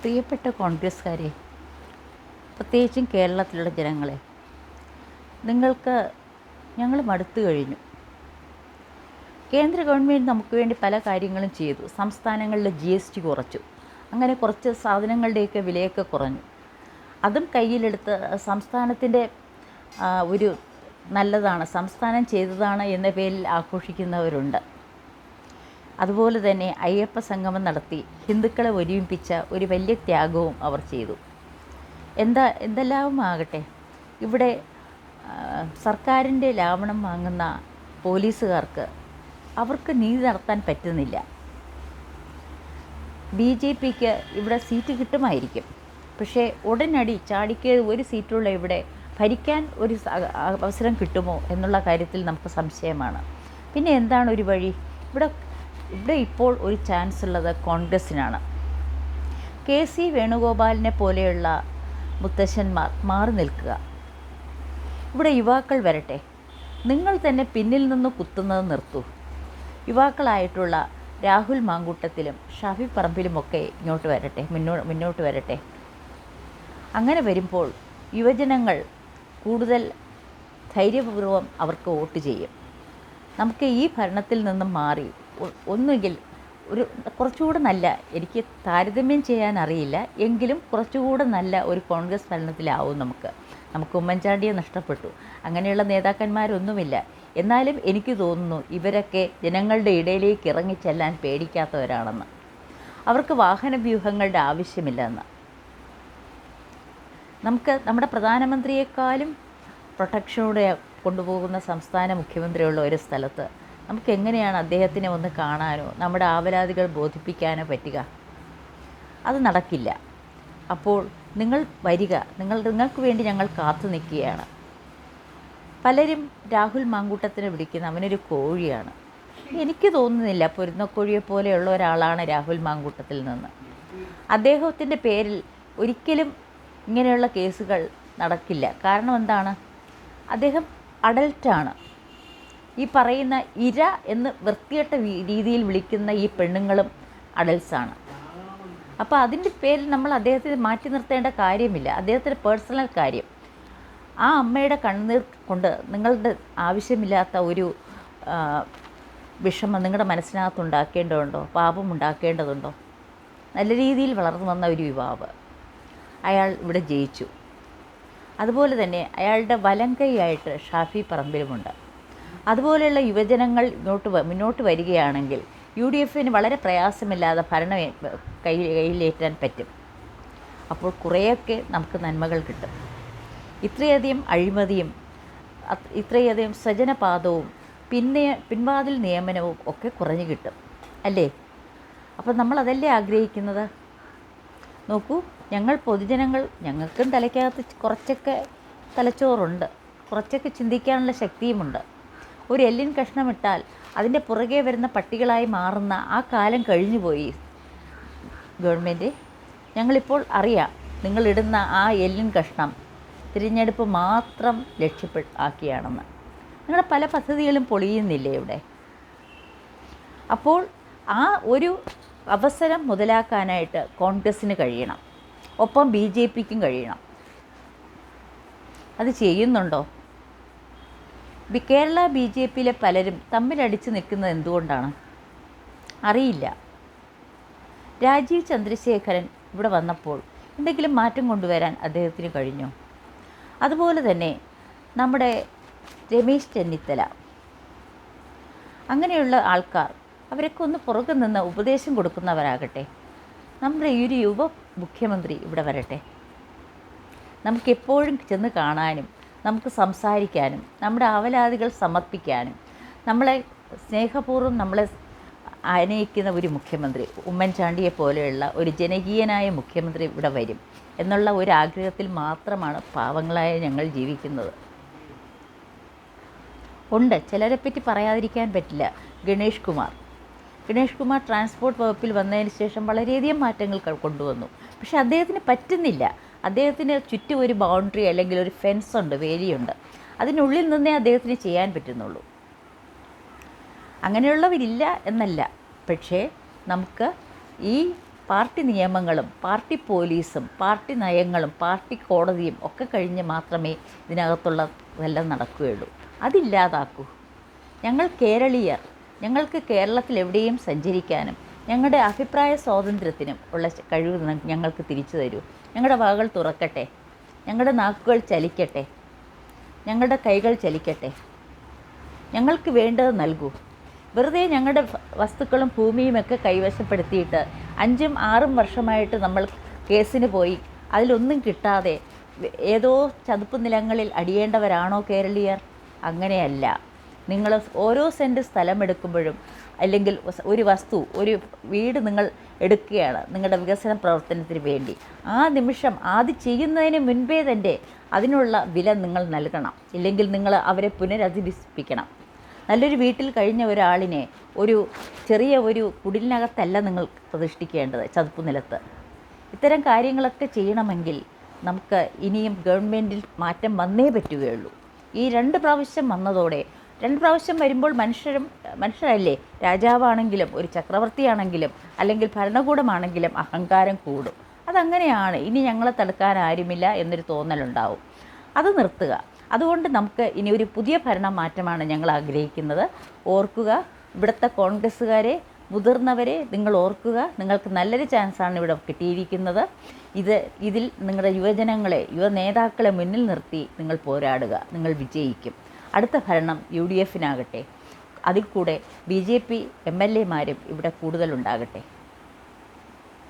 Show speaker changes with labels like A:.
A: പ്രിയപ്പെട്ട കോൺഗ്രസ്സുകാരെ പ്രത്യേകിച്ചും കേരളത്തിലുള്ള ജനങ്ങളെ നിങ്ങൾക്ക് ഞങ്ങൾ മടുത്തു കഴിഞ്ഞു. കേന്ദ്ര ഗവൺമെന്റ് നമുക്ക് വേണ്ടി പല കാര്യങ്ങളും ചെയ്തു. സംസ്ഥാനങ്ങളിലെ ജി എസ് ടി കുറച്ചു. അങ്ങനെ കുറച്ച് സാധനങ്ങളുടെയൊക്കെ വിലയൊക്കെ കുറഞ്ഞു. അതും കയ്യിലെടുത്ത് സംസ്ഥാനത്തിന്റെ ഒരു നല്ലതാണ് സംസ്ഥാനം ചെയ്തതാണ് എന്ന പേരിൽ ആഘോഷിക്കുന്നവരുണ്ട്. അതുപോലെ തന്നെ അയ്യപ്പ സംഗമം നടത്തി ഹിന്ദുക്കളെ ഒരുമിപ്പിച്ച ഒരു വലിയ ത്യാഗവും അവർ ചെയ്തു. എന്താ എന്തെല്ലാം ആകട്ടെ? ഇവിടെ സർക്കാരിന്റെ ലാവണം വാങ്ങുന്ന പോലീസുകാർക്ക് അവർക്ക് നീതി നടത്താൻ പറ്റുന്നില്ല. ബി ജെ പിക്ക് ഇവിടെ സീറ്റ് കിട്ടുമായിരിക്കും. പക്ഷേ ഉടനടി ചാടിക്ക് ഒരു സീറ്റുള്ള ഇവിടെ ഭരിക്കാൻ ഒരു അവസരം കിട്ടുമോ എന്നുള്ള കാര്യത്തിൽ നമുക്ക് സംശയമാണ്. പിന്നെ എന്താണ് ഒരു വഴി? ഇവിടെ ഇവിടെ ഇപ്പോൾ ഒരു ചാൻസ് ഉള്ളത് കോൺഗ്രസ്സിനാണ്. കെ സി വേണുഗോപാലിനെ പോലെയുള്ള മുത്തശ്ശന്മാർ മാറി നിൽക്കുക. ഇവിടെ യുവാക്കൾ വരട്ടെ. നിങ്ങൾ തന്നെ പിന്നിൽ നിന്ന് കുത്തുന്നത് നിർത്തൂ. യുവാക്കളായിട്ടുള്ള രാഹുൽ മാങ്കൂട്ടത്തിലും ഷാഫി പറമ്പിലുമൊക്കെ ഇങ്ങോട്ട് വരട്ടെ മുന്നോ മുന്നോട്ട് വരട്ടെ. അങ്ങനെ വരുമ്പോൾ യുവജനങ്ങൾ കൂടുതൽ ധൈര്യപൂർവം അവർക്ക് വോട്ട് ചെയ്യും. നമുക്ക് ഈ ഭരണത്തിൽ നിന്നും മാറി ഒന്നുകിൽ ഒരു കുറച്ചുകൂടെ നല്ല എനിക്ക് താരതമ്യം ചെയ്യാൻ അറിയില്ല എങ്കിലും കുറച്ചുകൂടെ നല്ല ഒരു കോൺഗ്രസ് ഭരണത്തിലാവും നമുക്ക്. നമുക്ക് ഉമ്മൻചാണ്ടിയെ നഷ്ടപ്പെട്ടു. അങ്ങനെയുള്ള നേതാക്കന്മാരൊന്നുമില്ല. എന്നാലും എനിക്ക് തോന്നുന്നു ഇവരൊക്കെ ജനങ്ങളുടെ ഇടയിലേക്ക് ഇറങ്ങിച്ചെല്ലാൻ പേടിക്കാത്തവരാണെന്ന്. അവർക്ക് വാഹന വ്യൂഹങ്ങളുടെ ആവശ്യമില്ലെന്ന്. നമുക്ക് നമ്മുടെ പ്രധാനമന്ത്രിയെക്കാളും പ്രൊട്ടക്ഷനോടെ കൊണ്ടുപോകുന്ന സംസ്ഥാന മുഖ്യമന്ത്രിയുള്ള ഒരു സ്ഥലത്ത് നമുക്ക് എങ്ങനെയാണ് അദ്ദേഹത്തിനെ ഒന്ന് കാണാനോ നമ്മുടെ ആവലാതികൾ ബോധിപ്പിക്കാനോ പറ്റുക? അത് നടക്കില്ല. അപ്പോൾ നിങ്ങൾ വരിക. നിങ്ങൾ നിങ്ങൾക്ക് വേണ്ടി ഞങ്ങൾ കാത്തു നിൽക്കുകയാണ്. പലരും രാഹുൽ മാങ്കൂട്ടത്തിനെ വിളിക്കുന്ന അവനൊരു കോഴിയാണ്. എനിക്ക് തോന്നുന്നില്ല പൊരുന്നക്കോഴിയെ പോലെയുള്ള ഒരാളാണ് രാഹുൽ മാങ്കൂട്ടത്തിൽ നിന്ന്. അദ്ദേഹത്തിന്റെ പേരിൽ ഒരിക്കലും ഇങ്ങനെയുള്ള കേസുകൾ നടക്കില്ല. കാരണം എന്താണ്? അദ്ദേഹം അഡൽട്ടാണ് ഈ പറയുന്ന ഇര എന്ന് വൃത്തികെട്ട രീതിയിൽ വിളിക്കുന്ന ഈ പെണ്ണുങ്ങളും അഡൽസാണ്. അപ്പോൾ അതിന്റെ പേരിൽ നമ്മൾ അദ്ദേഹത്തെ മാറ്റി നിർത്തേണ്ട കാര്യമില്ല. അദ്ദേഹത്തിന്റെ പേഴ്സണൽ കാര്യം. ആ അമ്മയുടെ കണ്ണീർ കൊണ്ട് നിങ്ങളുടെ ആവശ്യമില്ലാത്ത ഒരു വിഷമം നിങ്ങളുടെ മനസ്സിനകത്ത് ഉണ്ടാക്കേണ്ടതുണ്ടോ? പാപം ഉണ്ടാക്കേണ്ടതുണ്ടോ? നല്ല രീതിയിൽ വളർന്നു വന്ന ഒരു യുവാവ് അയാൾ ഇവിടെ ജയിച്ചു. അതുപോലെ തന്നെ അയാളുടെ വലങ്കൈയായിട്ട് ഷാഫി പറമ്പിലുമുണ്ട്. അതുപോലെയുള്ള യുവജനങ്ങൾ ഇങ്ങോട്ട് മുന്നോട്ട് വരികയാണെങ്കിൽ യു ഡി എഫിന് വളരെ പ്രയാസമില്ലാതെ ഭരണ കൈ കയ്യിലേറ്റാൻ പറ്റും. അപ്പോൾ കുറേയൊക്കെ നമുക്ക് നന്മകൾ കിട്ടും. ഇത്രയധികം അഴിമതിയും ഇത്രയധികം സ്വജനപാതവും പിന്നെ പിൻവാതിൽ നിയമനവും ഒക്കെ കുറഞ്ഞു കിട്ടും. അല്ലേ? അപ്പോൾ നമ്മൾ അതല്ലേ ആഗ്രഹിക്കുന്നത്? നോക്കൂ ഞങ്ങൾ പൊതുജനങ്ങൾ ഞങ്ങൾക്കും തലയ്ക്കകത്ത് കുറച്ചൊക്കെ തലച്ചോറുണ്ട്. കുറച്ചൊക്കെ ചിന്തിക്കാനുള്ള ശക്തിയുമുണ്ട്. ഒരു എല്ലിൻ കഷ്ണമിട്ടാൽ അതിന്റെ പുറകെ വരുന്ന പട്ടികളായി മാറുന്ന ആ കാലം കഴിഞ്ഞുപോയി ഗവൺമെന്റ് ഞങ്ങളിപ്പോൾ അറിയാം നിങ്ങളിടുന്ന ആ എല്ലിൻ കഷ്ണം തിരഞ്ഞെടുപ്പ് മാത്രം ലക്ഷ്യപ്പെ ആക്കിയാണെന്ന്. നിങ്ങളുടെ പല പദ്ധതികളും പൊളിയുന്നില്ലേ ഇവിടെ? അപ്പോൾ ആ ഒരു അവസരം മുതലാക്കാനായിട്ട് കോൺഗ്രസ്സിന് കഴിയണം. ഒപ്പം ബി ജെ പിക്കും കഴിയണം. അത് ചെയ്യുന്നുണ്ടോ? കേരള ബി ജെ പിയിലെ പലരും തമ്മിലടിച്ച് നിൽക്കുന്നത് എന്തുകൊണ്ടാണ്? അറിയില്ല. രാജീവ് ചന്ദ്രശേഖരൻ ഇവിടെ വന്നപ്പോൾ എന്തെങ്കിലും മാറ്റം കൊണ്ടുവരാൻ അദ്ദേഹത്തിന് കഴിഞ്ഞു? അതുപോലെ തന്നെ നമ്മുടെ രമേശ് ചെന്നിത്തല. അങ്ങനെയുള്ള ആൾക്കാർ അവരൊക്കെ ഒന്ന് പുറകു നിന്ന് ഉപദേശം കൊടുക്കുന്നവരാകട്ടെ. നമ്മുടെ ഈ ഒരു യുവ മുഖ്യമന്ത്രി ഇവിടെ വരട്ടെ. നമുക്കെപ്പോഴും ചെന്ന് കാണാനും നമുക്ക് സംസാരിക്കാനും നമ്മുടെ അവലാദികൾ സമർപ്പിക്കാനും നമ്മളെ സ്നേഹപൂർവം നമ്മളെ ആനയിക്കുന്ന ഒരു മുഖ്യമന്ത്രി ഉമ്മൻചാണ്ടിയെ പോലെയുള്ള ഒരു ജനകീയനായ മുഖ്യമന്ത്രി ഇവിടെ വരും എന്നുള്ള ഒരു ആഗ്രഹത്തിൽ മാത്രമാണ് പാവങ്ങളായ ഞങ്ങൾ ജീവിക്കുന്നത്. ഉണ്ട്. ചിലരെ പറ്റി പറയാതിരിക്കാൻ പറ്റില്ല. ഗണേഷ് കുമാർ. ഗണേഷ് കുമാർ ട്രാൻസ്പോർട്ട് വകുപ്പിൽ വന്നതിന് ശേഷം വളരെയധികം മാറ്റങ്ങൾ കൊണ്ടുവന്നു. പക്ഷേ അദ്ദേഹത്തിന് പറ്റുന്നില്ല. അദ്ദേഹത്തിന് ചുറ്റും ഒരു ബൗണ്ടറി അല്ലെങ്കിൽ ഒരു ഫെൻസ് ഉണ്ട് വേലിയുണ്ട് അതിനുള്ളിൽ നിന്നേ അദ്ദേഹത്തിന് ചെയ്യാൻ പറ്റുന്നുള്ളൂ. അങ്ങനെയുള്ളവരില്ല എന്നല്ല. പക്ഷേ നമുക്ക് ഈ പാർട്ടി നിയമങ്ങളും പാർട്ടി പോലീസും പാർട്ടി നയങ്ങളും പാർട്ടി കോടതിയും ഒക്കെ കഴിഞ്ഞ് മാത്രമേ ഇതിനകത്തുള്ള ഇതിനകത്തുള്ളതെല്ലാം നടക്കുകയുള്ളൂ. അതില്ലാതാക്കൂ. ഞങ്ങൾ കേരളീയർ. ഞങ്ങൾക്ക് കേരളത്തിൽ എവിടെയും സഞ്ചരിക്കാനും ഞങ്ങളുടെ അഭിപ്രായ സ്വാതന്ത്ര്യത്തിനും ഉള്ള കഴിവ് ഞങ്ങൾക്ക് തിരിച്ചു തരൂ. ഞങ്ങളുടെ വാകൾ തുറക്കട്ടെ. ഞങ്ങളുടെ നാക്കുകൾ ചലിക്കട്ടെ. ഞങ്ങളുടെ കൈകൾ ചലിക്കട്ടെ. ഞങ്ങൾക്ക് വേണ്ടത് നൽകൂ. വെറുതെ ഞങ്ങളുടെ വസ്തുക്കളും ഭൂമിയുമൊക്കെ കൈവശപ്പെടുത്തിയിട്ട് അഞ്ചും ആറും വർഷമായിട്ട് നമ്മൾ കേസിന് പോയി. അതിലൊന്നും കിട്ടാതെ ഏതോ ചതുപ്പ് നിലങ്ങളിൽ അടിയേണ്ടവരാണോ കേരളീയർ? അങ്ങനെയല്ല. നിങ്ങൾ ഓരോ സെന്റ് സ്ഥലം എടുക്കുമ്പോഴും അല്ലെങ്കിൽ ഒരു വസ്തു ഒരു വീട് നിങ്ങൾ എടുക്കുകയാണ് നിങ്ങളുടെ വികസന പ്രവർത്തനത്തിന് വേണ്ടി. ആ നിമിഷം അത് ചെയ്യുന്നതിന് മുൻപേ തന്നെ അതിനുള്ള വില നിങ്ങൾ നൽകണം. ഇല്ലെങ്കിൽ നിങ്ങൾ അവരെ പുനരധിവസിപ്പിക്കണം. നല്ലൊരു വീട്ടിൽ കഴിഞ്ഞ ഒരാളിനെ ഒരു ചെറിയ ഒരു കുടിലിനകത്തല്ല നിങ്ങൾ പ്രതിഷ്ഠിക്കേണ്ടത് ചതുപ്പ് നിലത്ത്. ഇത്തരം കാര്യങ്ങളൊക്കെ ചെയ്യണമെങ്കിൽ നമുക്ക് ഇനിയും ഗവൺമെന്റിൽ മാറ്റം വന്നേ പറ്റുകയുള്ളൂ. ഈ രണ്ട് പ്രാവശ്യം വന്നതോടെ രണ്ട് പ്രാവശ്യം വരുമ്പോൾ മനുഷ്യരും മനുഷ്യരല്ലേ? രാജാവാണെങ്കിലും ഒരു ചക്രവർത്തിയാണെങ്കിലും അല്ലെങ്കിൽ ഭരണകൂടമാണെങ്കിലും അഹങ്കാരം കൂടും. അതങ്ങനെയാണ്. ഇനി ഞങ്ങളെ തടുക്കാൻ ആരുമില്ല എന്നൊരു തോന്നലുണ്ടാവും. അത് നിർത്തുക. അതുകൊണ്ട് നമുക്ക് ഇനി ഒരു പുതിയ ഭരണമാറ്റമാണ് ഞങ്ങൾ ആഗ്രഹിക്കുന്നത്. ഓർക്കുക ഇവിടുത്തെ കോൺഗ്രസ്സുകാരെ മുതിർന്നവരെ നിങ്ങൾ ഓർക്കുക. നിങ്ങൾക്ക് നല്ലൊരു ചാൻസാണ് ഇവിടെ കിട്ടിയിരിക്കുന്നത്. ഇത് ഇതിൽ നിങ്ങളുടെ യുവജനങ്ങളെ യുവ നേതാക്കളെ മുന്നിൽ നിർത്തി നിങ്ങൾ പോരാടുക. നിങ്ങൾ വിജയിക്കും. അടുത്ത ഭരണം യു ഡി എഫിനാകട്ടെ. അതിൽ കൂടെ B J P M L എമാരും ഇവിടെ കൂടുതലുണ്ടാകട്ടെ.